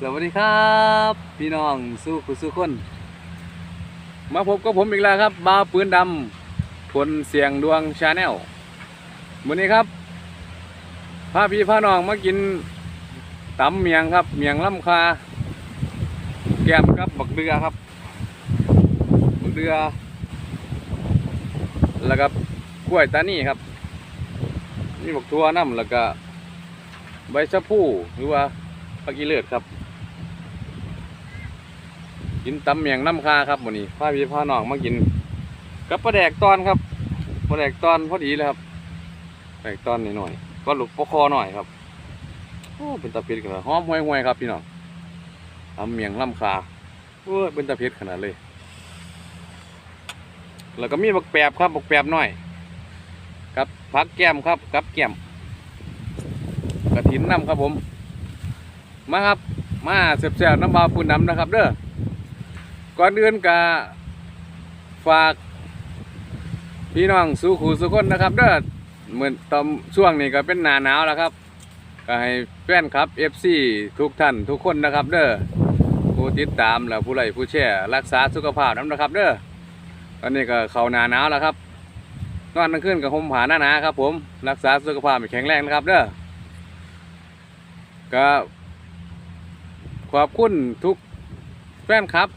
สวัสดีครับ พี่น้องสู้ผู้สู้คน มาพบกับผมอีกแล้วครับบาปืนดำพลเสียงดวงชาแนลวันนี้ครับพาพี่พาน้องมากินตำเมียงครับ เมียงลำคา แก้มครับบักเดือครับบักเดือแล้วก็กล้วยตานี่ครับนี่บักทัวน้ำแล้วก็ใบชะพูหรือว่าผักอีเลือดครับ กินตำเมียงน้ำคาครับวันนี้พาพี่พาน้องมากินกับปลาแดกตอนครับปลาแดกตอนพอดีเลยครับปลาแดกตอนนิดหน่อยก็หลุกปคอหน่อยครับโอ้เป็นตะเพียกันเลยหอมห่วยๆครับพี่น้องตำเมียงน้ำคาโอ้เป็นตะเพียขนาดเลย แล้วก็มีบักแปบครับบักแปบหน่อยกับผักแก้มครับกับแก้มกระถินน้ำครับผม มาครับมาเสียบๆน้ำบาปูนน้ำนะครับเด้อ ก่อนอื่นกะฝาก พี่น้องสู่ขู่สุคนนะครับเด้อเหมือนตอนช่วงนี้ก็เป็นหนาหนาวแล้วครับ ก็ให้แฟนครับ FC ทุกท่านทุกคนนะครับ เด้อผู้ติดตามและผู้ไลค์ผู้แชร์รักษาสุขภาพน้ำนะครับ เด้อตอนนี้ก็เข้าหนาหนาวแล้วครับนอนกลางคืนกับห่มผ้าหนาหนาครับ ผมรักษาสุขภาพให้แข็งแรงนะครับ เด้อก็ขอบคุณทุกแฟนครับ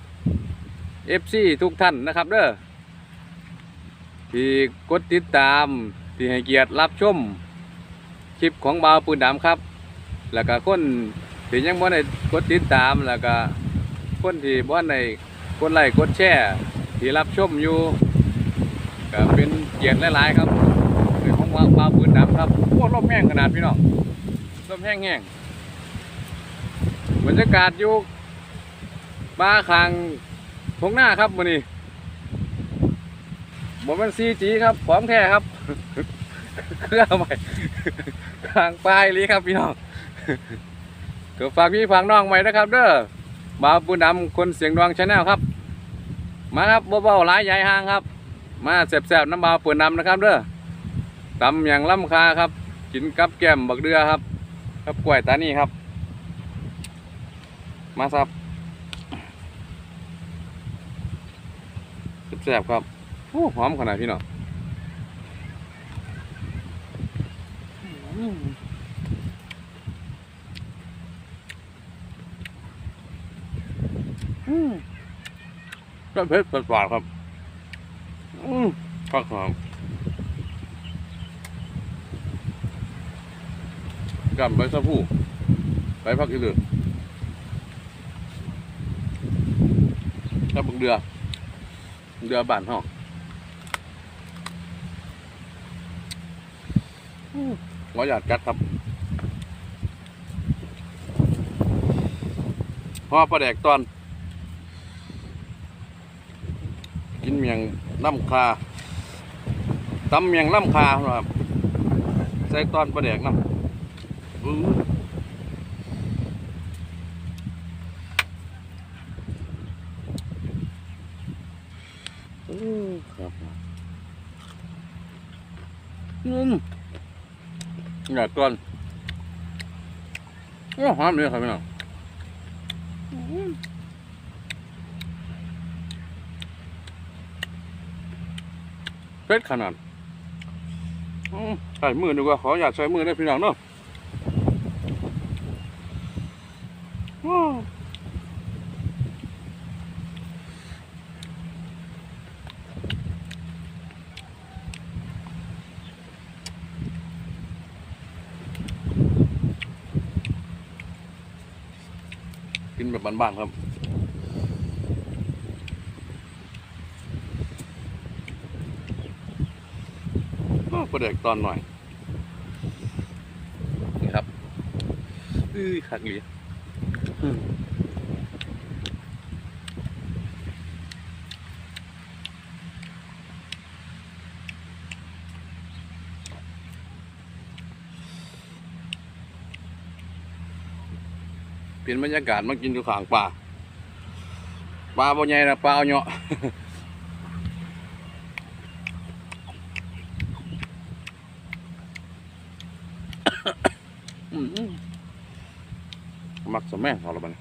FC ทุกท่านนะครับเด้อที่กดติดตามที่ให้เกียรติรับชมคลิปของบาวปืนดำครับ แล้วก็คนที่ยังบ่ได้กดติดตามแล้วก็คนที่บ่ได้กดไลค์กดแชร์ที่รับชมอยู่ก็เป็นเกียรติหลายๆครับเป็นของวางปลาปืนดำครับโอ้ลมแห้งขนาดพี่น้องลมแห้งแห้งบรรยากาศอยู่บ้าคาง ทงหน้าครับมือนี้บ่มันซีจีครับของแท้ครับเครื่องใหม่ทางปลายลีครับพี่น้องก็ฝากพี่ฝากน้องไว้นะครับ เด้อบ่าปืนดำคนเสียงดวงชาแนลครับ มาครับเบาๆหลายใหญ่ห่างครับ มาแสบๆน้ำบาปิดนำนะครับ เด้อตำอย่างล่ำคาครับ กินกับแก้มบักเดือครับ กับกล้วยตานี่ครับ มาครับ แสบๆครับโอ้หอมขนาดพี่น้องอืมอืมก็เผ็ดเผ็ดหวานครับ อืมก็หอมกับใบสะพูใบพักอีเหลืองกับบักเดือ เดือบานห้องอืมขอหยาดกัดครับห่อปลาแดกตอน กินเมียงน้ำคาตำเมียงน้ำคาครับ ใส่ตอนประเดกน้ำ อื้ออื้อครับอืมอยากก่อนโอ้หอมเลยครับพี่น้องเป็ดขนาดอืมใส่มือดีกว่าขออยากใส่มือได้พี่น้องเนาะว้าวกิน แบบบ้านๆครับก็ประเด็กตอนหน่อย นี่ครับ อื้อขักเหลีย เปลี่ยนบรรยากาศมากินอยู่ขางป่าปลาบ่ใหญ่นะปลาเนาะมักสมัยเอาละบัน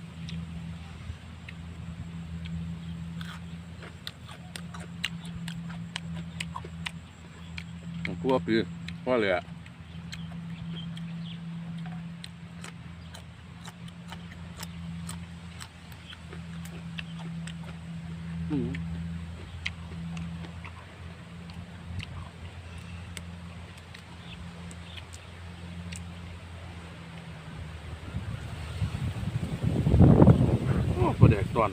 กลัวปืนว่าเลือ อ้อน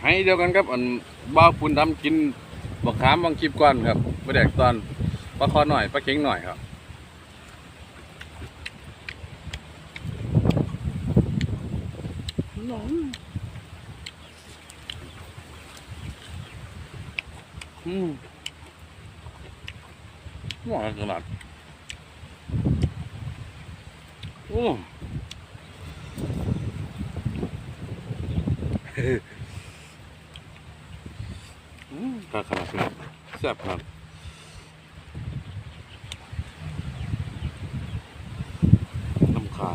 ให้เดียวกันครับอันบ้าปุนทำกินบักขามบางคลิปก่อนครับประเด็กตอนปลาคอหน่อยปลาเข็งหน่อยครับหอืมหวานขนาดโอ้ อืมกาขนาดนี้แซ่บขนาดน้ำขา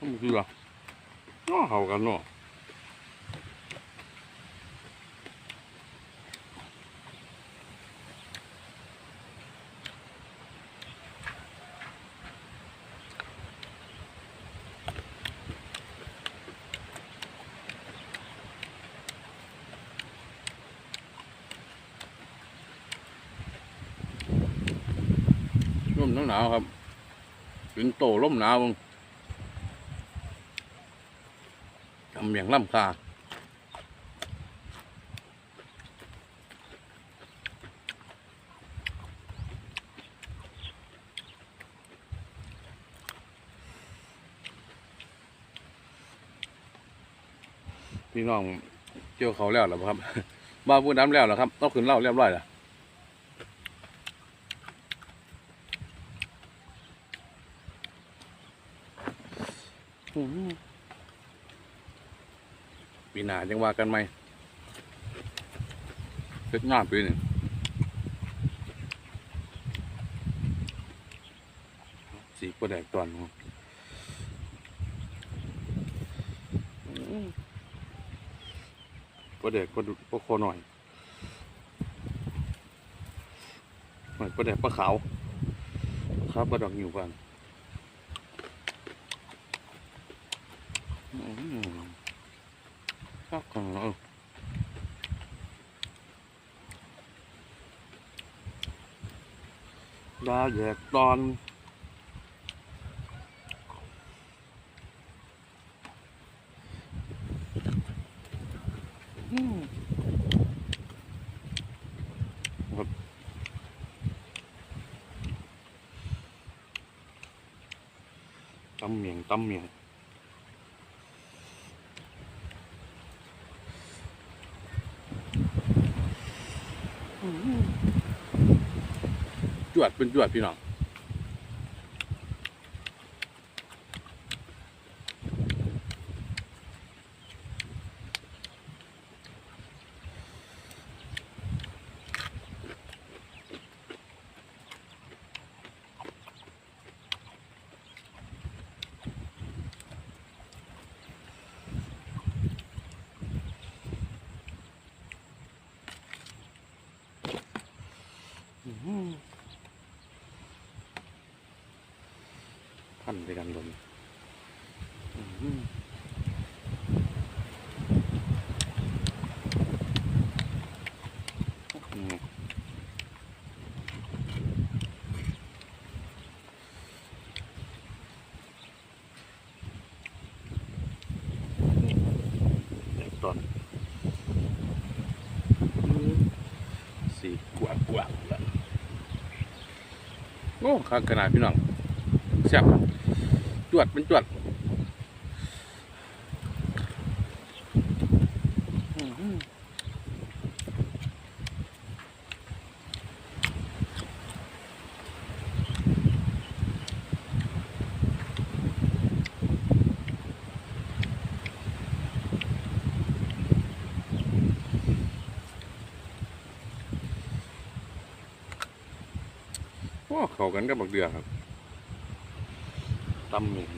มันคืออะน้อเห่ากันเนาะ มหนาวครับเป็นโตร่มหนาวมึงทำอย่างล่ำคาพี่น้องเกี่ยวเขาแล้วหรอครับบ้าพูดน้ำแล้วหรอครับต้องขึ้นเล่าเรียบร้อยแล้ว อืมปีหน้า ยังว่ากันไหมเพ็ดงานปีหนึ่งสีกระแดกตอนครับกระแดกกระดุกระโคหน่อยหน่อยกระแดกปลาขาวครับกระดอกอยู่กันอื ชอบของเราดาแยกตอนอืมครับตำเมียงตำเหมียง จวดเป็นจวดพี่น้อง พันไปกันลมอื้อหืออืมเด็กตอนอื้อสี่กว่ากว่าโอ้ข้างขนาดพี่น้องแซ่บ จวดเป็นจวดอื้อหือโอ้เข้ากันกับบักเดือครับ ตำหนึ่ง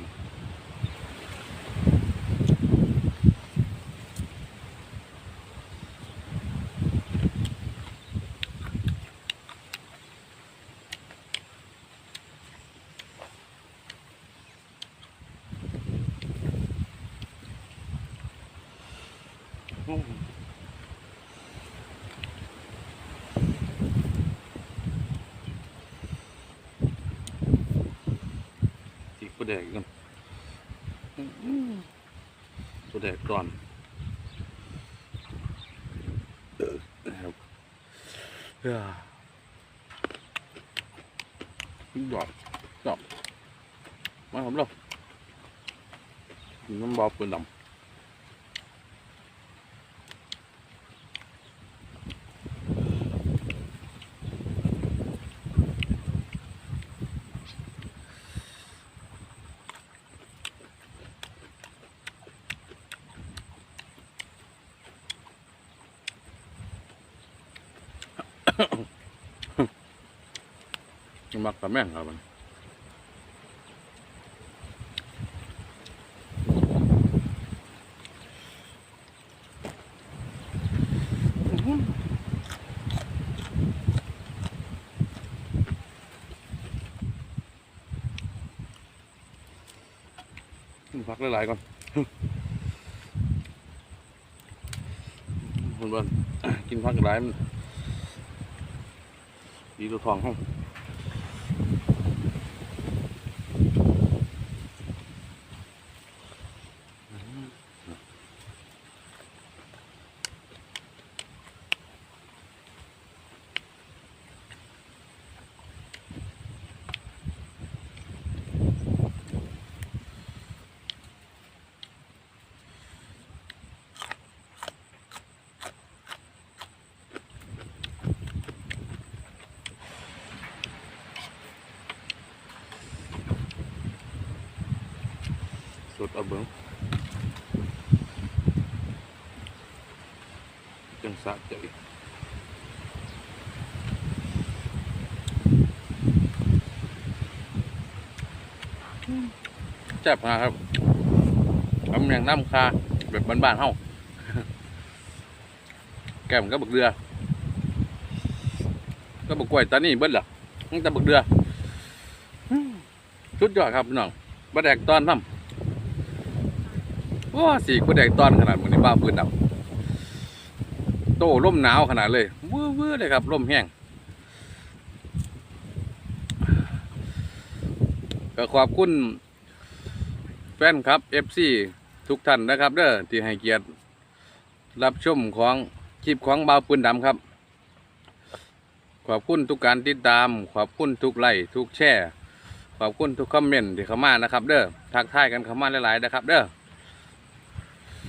จีกประ แดกกันตัวแดกก่อนเออครับเฮ้ยบอกบอกมาครับเราน้ำบอบปืนดำ มักกับแม่งครับมันพักหลายๆก่อนคุณบอลกินพักหลายมันดีตัวทองห้อง สุดเอาเบิ้งจังสะใจแจ็บมาครับทำอย่างน้ำคาแบบบ้านๆเฮาแก้มก็บักเรือ ก็บักกล้วยตอนนี้เบิ้ลหรอตั้งแต่บักเรืออืมสุดยอดครับพี่น้องบะแดกตอนทำ ว้าสีกูแดงต้อนขนาดเหมือนในบ้าปืนดับโต้ร่มหนาวขนาดเลยเวื้อเวื้อเลยครับร่มแห้งก็ขอบคุณแฟนครับ FC ทุกท่านนะครับ เด้อที่ให้เกียรติรับชมของคลิปของบ่าวปืนดำครับ ขอบคุณทุกการติดตาม ขอบคุณทุกไลค์ทุกแชร์ขอบคุณทุกคอมเมนต์ที่เข้ามานะครับ เด้อทักทายกันเข้ามาหลายๆนะครับ เด้อ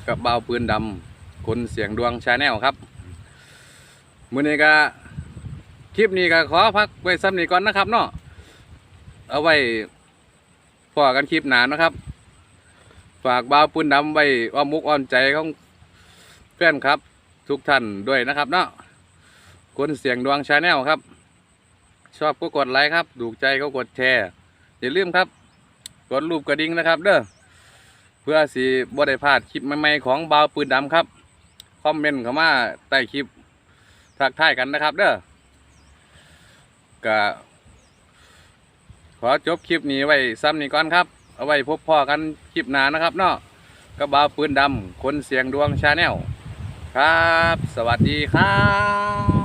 กับเบาวปืนดำคนเสียงดวงชาแนลครับมือนี้ก็คลิปนี้ก็ขอพักไว้ซ้ำนี้ก่อนนะครับเนาะเอาไว้พอกันคลิปหนานะครับ ฝากเบาวปืนดำไว้อ้อมมุกอ้อมใจของแฟนครับ ทุกท่านด้วยนะครับเนาะคนเสียงดวงชาแนลครับ ชอบก็กดไลค์ครับ ถูกใจก็กดแชร์อย่าลืมครับ กดรูปกระดิ่งนะครับ เด้อ เพื่อสิบ่ได้พลาดคลิปใหม่ๆของบาวปืนดำครับ คอมเมนต์เข้ามาใต้คลิปทักทายกันนะครับ เด้อก็ขอจบคลิปนี้ไว้ซ้ำนี้ก่อนครับ เอาไว้พบพ่อกันคลิปหน้านะครับเนาะกับบาวปืนดำคนเสียงดวงชาแนลครับ สวัสดีครับ